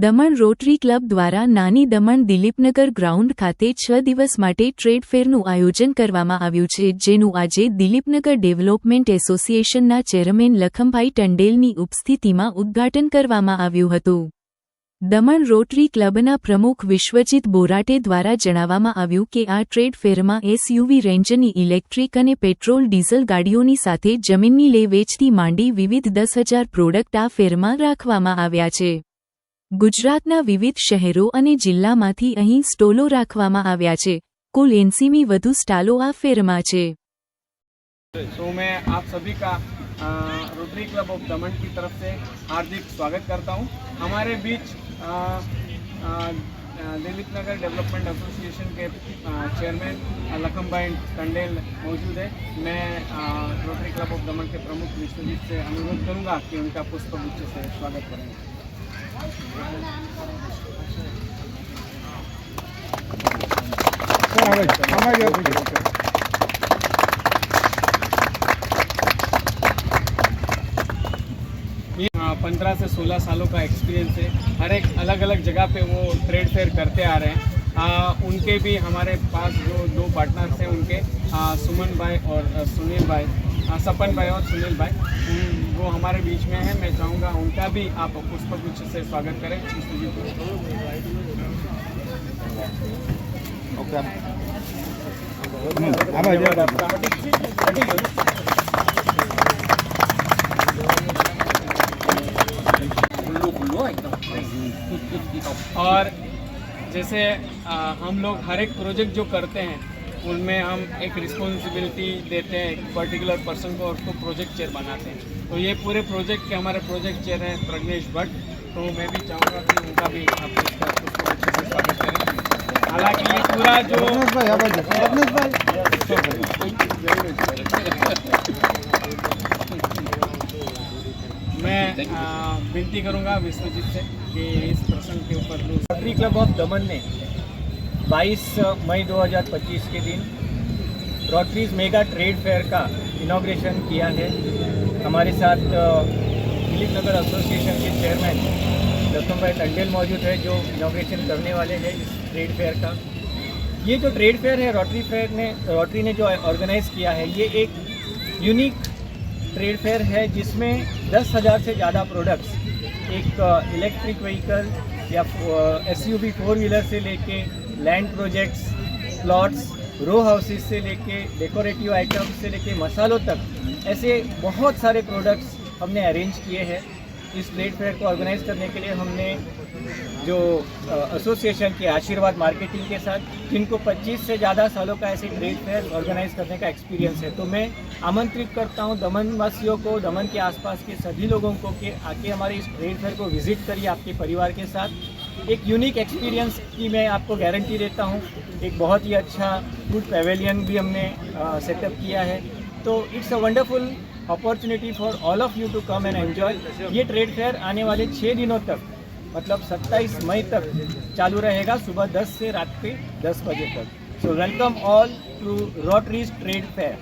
Daman rotary club દ્વારા નાની Daman દિલીપનગર ground ખાતે છ દિવસ માટે ટ્રેડ ફેરનું આયોજન કરવામાં આવ્યું છે, જેનું આજે દિલીપનગર ડેવલપમેન્ટ એસોસિએશનના ચેરમેન લખમભાઈ ટંડેલની ઉપસ્થિતિમાં ઉદ્ઘાટન કરવામાં આવ્યું હતું. દમણ રોટરી ક્લબના પ્રમુખ વિશ્વજીત બોરાટે દ્વારા જણાવવામાં આવ્યું કે આ ટ્રેડ ફેરમાં એસયુવી રેન્જની ઇલેક્ટ્રિક અને પેટ્રોલ ડીઝલ ગાડીઓની સાથે જમીનની લે વેચથી માંડી વિવિધ દસ હજાર પ્રોડક્ટ આ ફેરમાં રાખવામાં આવ્યા છે. ગુજરાતના વિવિધ શહેરો અને જિલ્લામાંથી અહીં સ્ટોલો રાખવામાં આવ્યા છે કુલ એંસીમી વધુ સ્ટાલો આ ફેરમાં છે तो मैं आप सभी का अ, रोटरी क्लब ऑफ दमन की तरफ से हार्दिक स्वागत करता हूं हमारे बीच अ, अ, दिलीप नगर डेवलपमेंट एसोसिएशन के अ, चेयरमैन अ, लखम भाई टंडेल मौजूद है मैं अ, रोटरी क्लब ऑफ दमन के प्रमुख विश्वजीत से अनुरोध करूंगा कि उनका पुष्पगुच्छ से स्वागत करें पंद्रह से सोलह सालों का एक्सपीरियंस है। हर एक अलग अलग जगह पे वो ट्रेड फेयर करते आ रहे हैं। आ, उनके भी हमारे पास जो दो पार्टनर्स हैं उनके आ, सुमन भाई और सुनील भाई। आ, सपन भाई और सुनील भाई। वो हमारे बीच में है मैं चाहूँगा उनका भी आप पुष्पगुच्छ से स्वागत करें। आपका और जैसे आ, हम लोग हर एक प्रोजेक्ट जो करते हैं उनमें हम एक रिस्पॉन्सिबिलिटी देते हैं एक पर्टिकुलर पर्सन को और उसको प्रोजेक्ट चेयर बनाते हैं। तो ये पूरे प्रोजेक्ट के हमारे प्रोजेक्ट चेयर हैं प्रज्ञेश भट्ट। तो मैं भी चाहूँगा कि उनका भी आप इसका अच्छे स्वागत करें। हालाँकि ये पूरा जो मैं विनती करूँगा विश्वजीत से कि इस प्रसंग के ऊपर रोटरी क्लब ऑफ़ दमन ने 22 मई 2025 के दिन रोटरीज मेगा ट्रेड फेयर का इनाग्रेशन किया है। हमारे साथ दिलीप नगर एसोसिएशन के चेयरमैन लखन भाई टंडेल मौजूद है, जो इनाग्रेशन करने वाले हैं इस ट्रेड फेयर का। ये जो ट्रेड फेयर है रोटरी फेयर ने रोटरी ने जो ऑर्गेनाइज किया है, ये एक यूनिक ट्रेड फेयर है, जिसमें दस हज़ार से ज़्यादा प्रोडक्ट्स एक इलेक्ट्रिक व्हीकल या एस यू फोर व्हीलर से लेके land projects plots row houses से लेके डेकोरेटिव आइटम्स से लेके मसालों तक, ऐसे बहुत सारे प्रोडक्ट्स हमने अरेंज किए हैं। इस ट्रेड फेयर को ऑर्गेनाइज करने के लिए हमने जो एसोसिएशन के आशीर्वाद मार्केटिंग के साथ, जिनको 25 से ज़्यादा सालों का ऐसे ट्रेड फेयर ऑर्गेनाइज करने का एक्सपीरियंस है। तो मैं आमंत्रित करता हूँ दमन वासियों को, दमन के आसपास के सभी लोगों को कि आके हमारे इस ट्रेड फेयर को विज़िट करिए आपके परिवार के साथ। एक यूनिक एक्सपीरियंस की मैं आपको गारंटी देता हूँ। एक बहुत ही अच्छा फ़ूड पेवेलियन भी हमने सेटअप किया है। तो it's a wonderful opportunity for all of you to come and enjoy ये ट्रेड फेयर आने वाले छः दिनों तक मतलब 27 मई तक चालू रहेगा सुबह 10 से रात के 10 बजे तक। So welcome all to Rotary's trade fair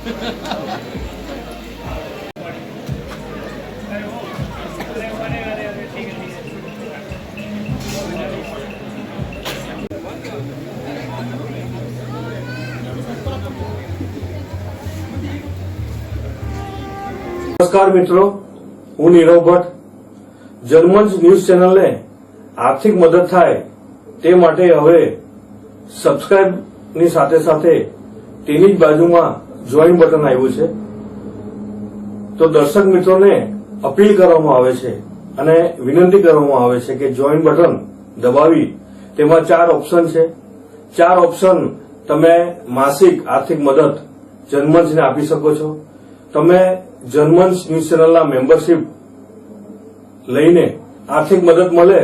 નમસ્કાર મિત્રો, હું નીરવ ભટ્ટ. જર્મન્સ ન્યૂઝ ચેનલને આર્થિક મદદ થાય તે માટે હવે સબસ્ક્રાઇબની સાથે સાથે તેની જ બાજુમાં જોઈન બટન આવ્યું છે. તો દર્શક મિત્રોને અપીલ કરવામાં આવે છે અને વિનંતી કરવામાં આવે છે કે જોઈન બટન દબાવી. તેમાં ચાર ઓપ્શન છે. ચાર ઓપ્શન તમે માસિક આર્થિક મદદ, જન્મંચને આપી શકો છો. તમે જન્મંચ ન્યૂઝ ચેનલના મેમ્બરશીપ લઈને આર્થિક મદદ મળે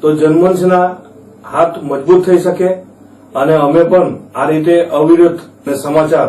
તો જન્મંચના હાથ મજબૂત થઈ શકે. અને અમે પણ આ રીતે અવિરત સમાચાર